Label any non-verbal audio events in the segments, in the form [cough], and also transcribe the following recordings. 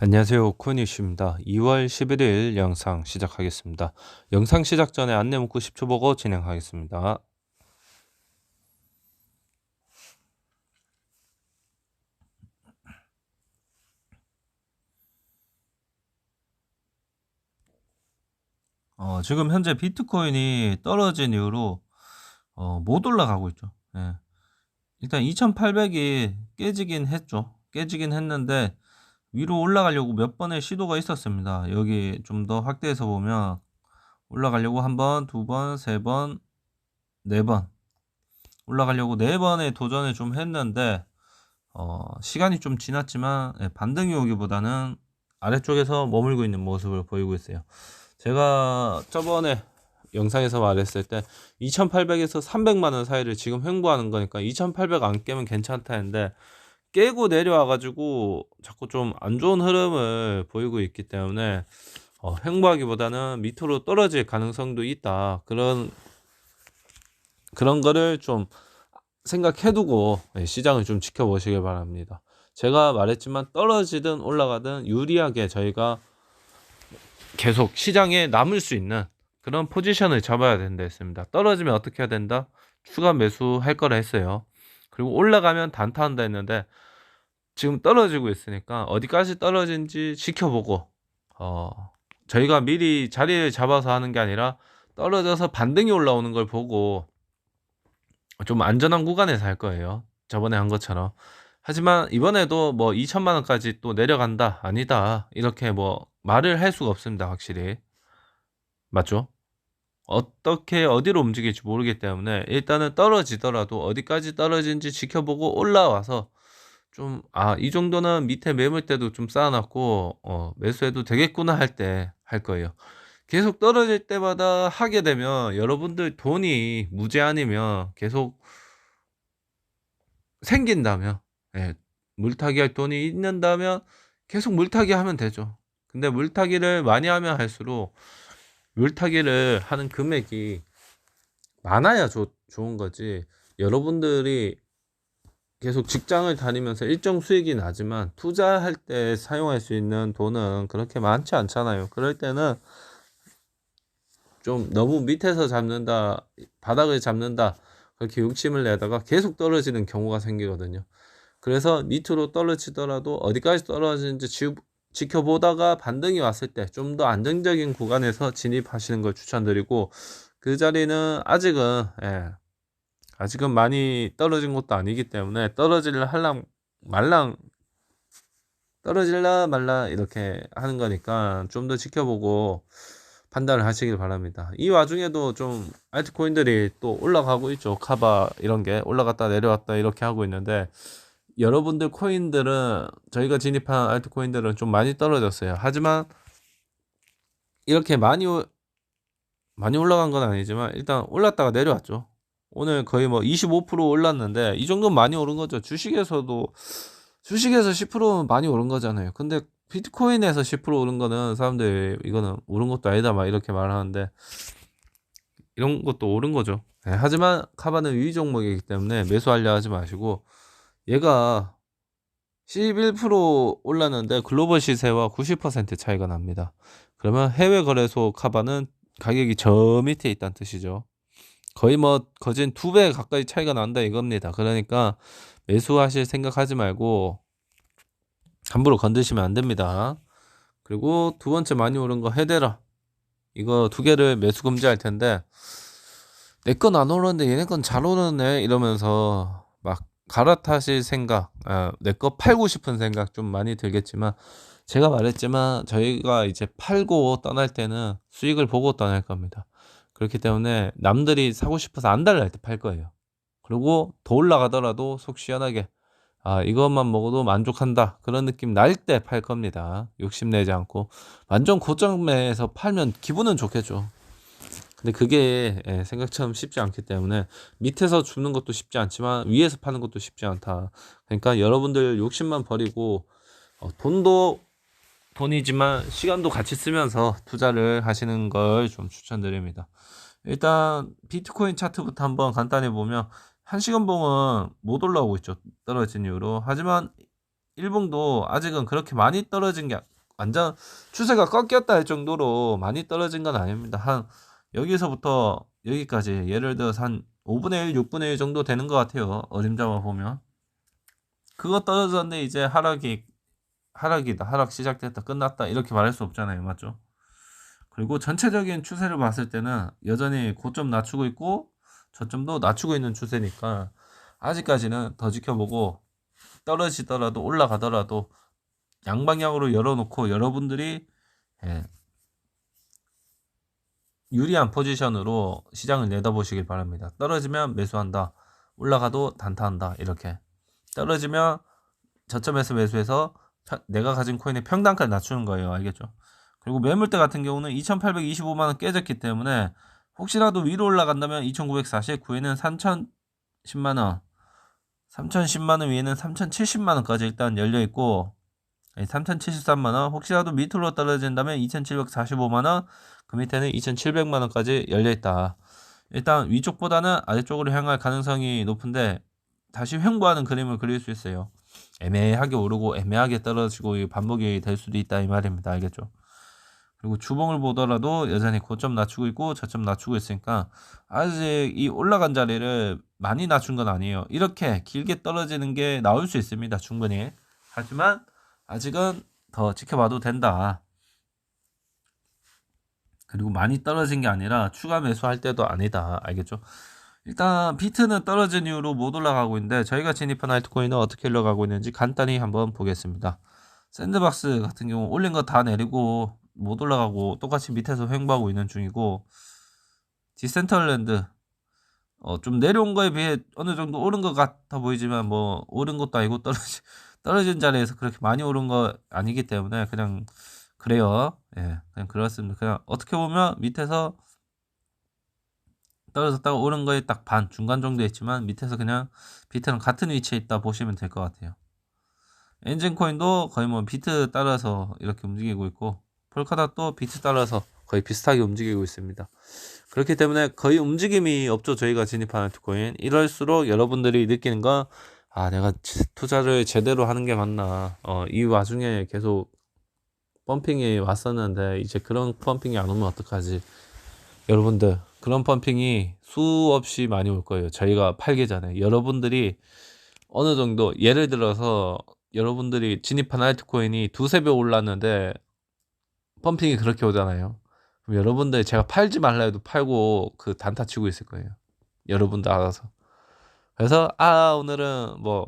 안녕하세요. 코니슈입니다. 2월 11일 영상 시작하겠습니다. 영상 시작 전에 안내 문구 10초 보고 진행하겠습니다. 어, 지금 현재 비트코인이 떨어진 이후로 어, 못 올라가고 있죠. 예. 일단 2800이 깨지긴 했죠. 깨지긴 했는데 위로 올라가려고 몇 번의 시도가 있었습니다. 여기 좀 더 확대해서 보면 올라가려고 한 번, 두 번, 세 번, 네 번 올라가려고 네 번의 도전을 좀 했는데 어, 시간이 좀 지났지만 예, 반등이 오기보다는 아래쪽에서 머물고 있는 모습을 보이고 있어요. 제가 저번에 영상에서 말했을 때 2800에서 300만 원 사이를 지금 횡보하는 거니까 2800 안 깨면 괜찮다 했는데 깨고 내려와 가지고 자꾸 좀 안 좋은 흐름을 보이고 있기 때문에 어, 횡보하기보다는 밑으로 떨어질 가능성도 있다. 그런 그런 거를 좀 생각해 두고 예, 시장을 좀 지켜보시길 바랍니다. 제가 말했지만 떨어지든 올라가든 유리하게 저희가 계속 시장에 남을 수 있는 그런 포지션을 잡아야 된다 했습니다. 떨어지면 어떻게 해야 된다? 추가 매수 할 거라 했어요. 그리고 올라가면 단타한다 했는데 지금 떨어지고 있으니까 어디까지 떨어진지 지켜보고 어 저희가 미리 자리를 잡아서 하는 게 아니라 떨어져서 반등이 올라오는 걸 보고 좀 안전한 구간에서 할 거예요. 저번에 한 것처럼. 하지만 이번에도 뭐 2천만 원까지 또 내려간다 아니다 이렇게 뭐 말을 할 수가 없습니다 확실히 맞죠? 어떻게 어디로 움직일지 모르기 때문에 일단은 떨어지더라도 어디까지 떨어진지 지켜보고 올라와서 좀 아 이 정도는 밑에 매물대도 좀 쌓아놨고 어 매수해도 되겠구나 할 때 할 거예요. 계속 떨어질 때마다 하게 되면 여러분들 돈이 무제 한이면 계속 생긴다면 예, 물타기 할 돈이 있는다면 계속 물타기 하면 되죠. 근데 물타기를 많이 하면 할수록 물타기를 하는 금액이 많아야 조, 좋은 거지. 여러분들이 계속 직장을 다니면서 일정 수익이 나지만 투자할 때 사용할 수 있는 돈은 그렇게 많지 않잖아요. 그럴 때는 좀 너무 밑에서 잡는다, 바닥을 잡는다, 그렇게 욕심을 내다가 계속 떨어지는 경우가 생기거든요. 그래서 밑으로 떨어지더라도 어디까지 떨어지는지 지, 지켜보다가 반등이 왔을 때 좀 더 안정적인 구간에서 진입하시는 걸 추천드리고 그 자리는 아직은 예, 아직은 많이 떨어진 것도 아니기 때문에 떨어질라 할랑 말랑 떨어질라 말라 이렇게 하는 거니까 좀 더 지켜보고 판단을 하시길 바랍니다. 이 와중에도 좀 알트코인들이 또 올라가고 있죠. 카바 이런 게 올라갔다 내려왔다 이렇게 하고 있는데 여러분들 코인들은 저희가 진입한 알트코인들은 좀 많이 떨어졌어요. 하지만 이렇게 많이 많이 올라간 건 아니지만 일단 올랐다가 내려왔죠. 오늘 거의 뭐 25% 올랐는데 이 정도는 많이 오른 거죠. 주식에서도 주식에서 10%는 많이 오른 거잖아요. 근데 비트코인에서 10% 오른 거는 사람들이 이거는 오른 것도 아니다 막 이렇게 말하는데 이런 것도 오른 거죠. 네, 하지만 카바는 위 종목이기 때문에 매수 하려 하지 마시고 얘가 11% 올랐는데 글로벌 시세와 90% 차이가 납니다. 그러면 해외 거래소 카바는 가격이 저 밑에 있다는 뜻이죠. 거의 뭐 거진 두 배 가까이 차이가 난다 이겁니다. 그러니까 매수하실 생각하지 말고 함부로 건드시면 안 됩니다. 그리고 두 번째 많이 오른 거 헤데라. 이거 두 개를 매수 금지할 텐데 내 건 안 오르는데 얘네 건 잘 오르네 이러면서 막 갈아타실 생각, 아, 내거 팔고 싶은 생각 좀 많이 들겠지만 제가 말했지만 저희가 이제 팔고 떠날 때는 수익을 보고 떠날 겁니다. 그렇기 때문에 남들이 사고 싶어서 안 달랄 때 팔 거예요. 그리고 더 올라가더라도 속 시원하게 아 이것만 먹어도 만족한다 그런 느낌 날 때 팔 겁니다. 욕심내지 않고 완전 고점에서 팔면 기분은 좋겠죠. 근데 그게 예, 생각처럼 쉽지 않기 때문에 밑에서 주는 것도 쉽지 않지만 위에서 파는 것도 쉽지 않다. 그러니까 여러분들 욕심만 버리고 어, 돈도 돈이지만 시간도 같이 쓰면서 투자를 하시는 걸 좀 추천드립니다. 일단 비트코인 차트부터 한번 간단히 보면 한 시간 봉은 못 올라오고 있죠. 떨어진 이후로. 하지만 일봉도 아직은 그렇게 많이 떨어진 게 완전 추세가 꺾였다 할 정도로 많이 떨어진 건 아닙니다. 한 여기서부터 여기까지 예를 들어서 한 5분의 1, 6분의 1 정도 되는 것 같아요. 어림잡아 보면. 그거 떨어졌는데 이제 하락이 하락이다. 하락 시작됐다. 끝났다. 이렇게 말할 수 없잖아요. 맞죠? 그리고 전체적인 추세를 봤을 때는 여전히 고점 낮추고 있고 저점도 낮추고 있는 추세니까 아직까지는 더 지켜보고 떨어지더라도 올라가더라도 양방향으로 열어놓고 여러분들이 예, 유리한 포지션으로 시장을 내다보시길 바랍니다. 떨어지면 매수한다. 올라가도 단타한다. 이렇게 떨어지면 저점에서 매수해서 펴- 내가 가진 코인의 평단가를 낮추는 거예요. 알겠죠? 그리고 매물대 같은 경우는 2,825만원 깨졌기 때문에 혹시라도 위로 올라간다면 2,949에는 3,010만원 3,010만원 위에는 3,070만원까지 일단 열려있고 3,073만원 혹시라도 밑으로 떨어진다면 2,745만원 그 밑에는 2,700만원까지 열려있다 일단 위쪽보다는 아래쪽으로 향할 가능성이 높은데 다시 횡보하는 그림을 그릴 수 있어요 애매하게 오르고 애매하게 떨어지고 이 반복이 될 수도 있다 이 말입니다 알겠죠 그리고 주봉을 보더라도 여전히 고점 낮추고 있고 저점 낮추고 있으니까 아직 이 올라간 자리를 많이 낮춘 건 아니에요. 이렇게 길게 떨어지는 게 나올 수 있습니다. 충분히. 하지만 아직은 더 지켜봐도 된다. 그리고 많이 떨어진 게 아니라 추가 매수할 때도 아니다. 알겠죠? 일단 비트는 떨어진 이후로 못 올라가고 있는데 저희가 진입한 알트코인은 어떻게 올라가고 있는지 간단히 한번 보겠습니다. 샌드박스 같은 경우 올린 거 다 내리고 못 올라가고 똑같이 밑에서 횡보하고 있는 중이고 디센털랜드 어, 좀 내려온 거에 비해 어느 정도 오른 것 같아 보이지만 뭐 오른 것도 아니고 떨어진 [laughs] 떨어진 자리에서 그렇게 많이 오른 거 아니기 때문에 그냥 그래요. 예, 그냥 그렇습니다. 그냥 어떻게 보면 밑에서 떨어졌다가 오른 거에 딱 반 중간 정도 있지만 밑에서 그냥 비트랑 같은 위치에 있다 보시면 될 것 같아요. 엔진 코인도 거의 뭐 비트 따라서 이렇게 움직이고 있고 폴카닷도 비트 따라서 거의 비슷하게 움직이고 있습니다. 그렇기 때문에 거의 움직임이 없죠. 저희가 진입한 알트코인. 이럴수록 여러분들이 느끼는 건, 아, 내가 투자를 제대로 하는 게 맞나. 어, 이 와중에 계속 펌핑이 왔었는데, 이제 그런 펌핑이 안 오면 어떡하지. 여러분들, 그런 펌핑이 수없이 많이 올 거예요. 저희가 팔기 전에. 여러분들이 어느 정도, 예를 들어서, 여러분들이 진입한 알트코인이 두세 배 올랐는데, 펌핑이 그렇게 오잖아요. 그럼 여러분들 제가 팔지 말라 해도 팔고 그 단타 치고 있을 거예요. 여러분들 알아서. 그래서 아 오늘은 뭐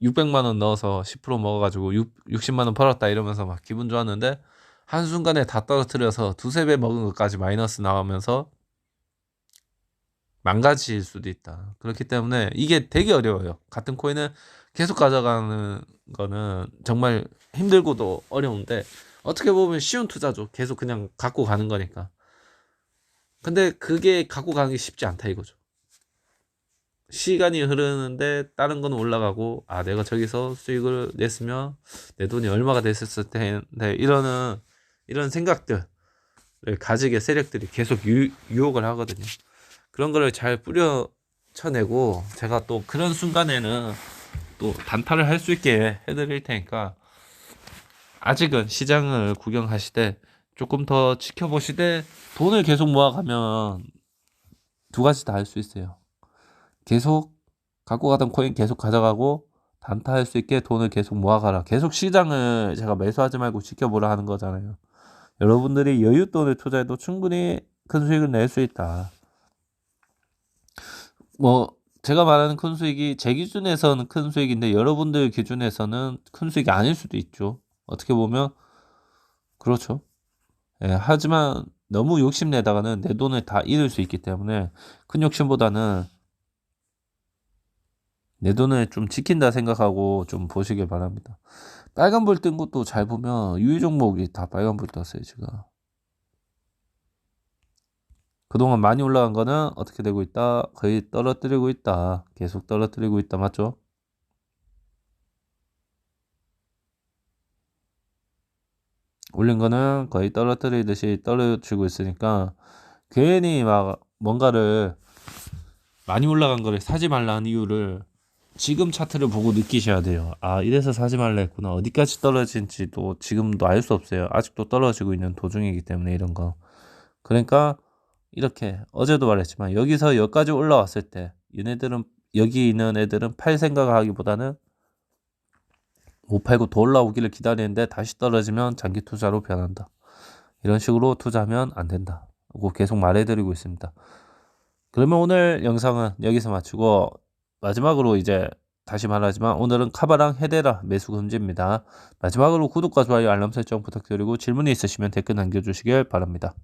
600만 원 넣어서 10% 먹어가지고 6, 60만 원 벌었다 이러면서 막 기분 좋았는데 한 순간에 다 떨어뜨려서 두세 배 먹은 것까지 마이너스 나오면서 망가질 수도 있다. 그렇기 때문에 이게 되게 어려워요. 같은 코인을 계속 가져가는 거는 정말 힘들고도 어려운데 어떻게 보면 쉬운 투자죠. 계속 그냥 갖고 가는 거니까. 근데 그게 갖고 가는 게 쉽지 않다 이거죠. 시간이 흐르는데 다른 건 올라가고 아 내가 저기서 수익을 냈으면 내 돈이 얼마가 됐었을 텐데 이러는 이런 생각들을 가지게 세력들이 계속 유, 유혹을 하거든요. 그런 거를 잘 뿌려쳐내고 제가 또 그런 순간에는 또 단타를 할 수 있게 해드릴 테니까 아직은 시장을 구경하시되 조금 더 지켜보시되 돈을 계속 모아가면 두 가지 다 할 수 있어요. 계속 갖고 가던 코인 계속 가져가고 단타할 수 있게 돈을 계속 모아가라. 계속 시장을 제가 매수하지 말고 지켜보라 하는 거잖아요. 여러분들이 여윳돈을 투자해도 충분히 큰 수익을 낼 수 있다. 뭐 제가 말하는 큰 수익이 제 기준에서는 큰 수익인데 여러분들 기준에서는 큰 수익이 아닐 수도 있죠. 어떻게 보면 그렇죠. 예, 하지만 너무 욕심내다가는 내 돈을 다 잃을 수 있기 때문에 큰 욕심보다는 내 돈을 좀 지킨다 생각하고 좀 보시길 바랍니다. 빨간불 뜬 것도 잘 보면 유의 종목이 다 빨간불 떴어요, 지금. 그동안 많이 올라간 거는 어떻게 되고 있다? 거의 떨어뜨리고 있다. 계속 떨어뜨리고 있다. 맞죠? 올린 거는 거의 떨어뜨리듯이 떨어지고 있으니까 괜히 막 뭔가를 많이 올라간 거를 사지 말라는 이유를 지금 차트를 보고 느끼셔야 돼요. 아, 이래서 사지 말라 했구나. 어디까지 떨어진지도 지금도 알 수 없어요. 아직도 떨어지고 있는 도중이기 때문에 이런 거. 그러니까 이렇게 어제도 말했지만 여기서 여기까지 올라왔을 때 얘네들은 여기 있는 애들은 팔 생각하기보다는 못 팔고 더 올라오기를 기다리는데 다시 떨어지면 장기 투자로 변한다. 이런 식으로 투자하면 안 된다. 고 계속 말해드리고 있습니다. 그러면 오늘 영상은 여기서 마치고 마지막으로 이제 다시 말하지만 오늘은 카바랑 헤데라 매수 금지입니다. 마지막으로 구독과 좋아요 알람 설정 부탁드리고 질문이 있으시면 댓글 남겨주시길 바랍니다.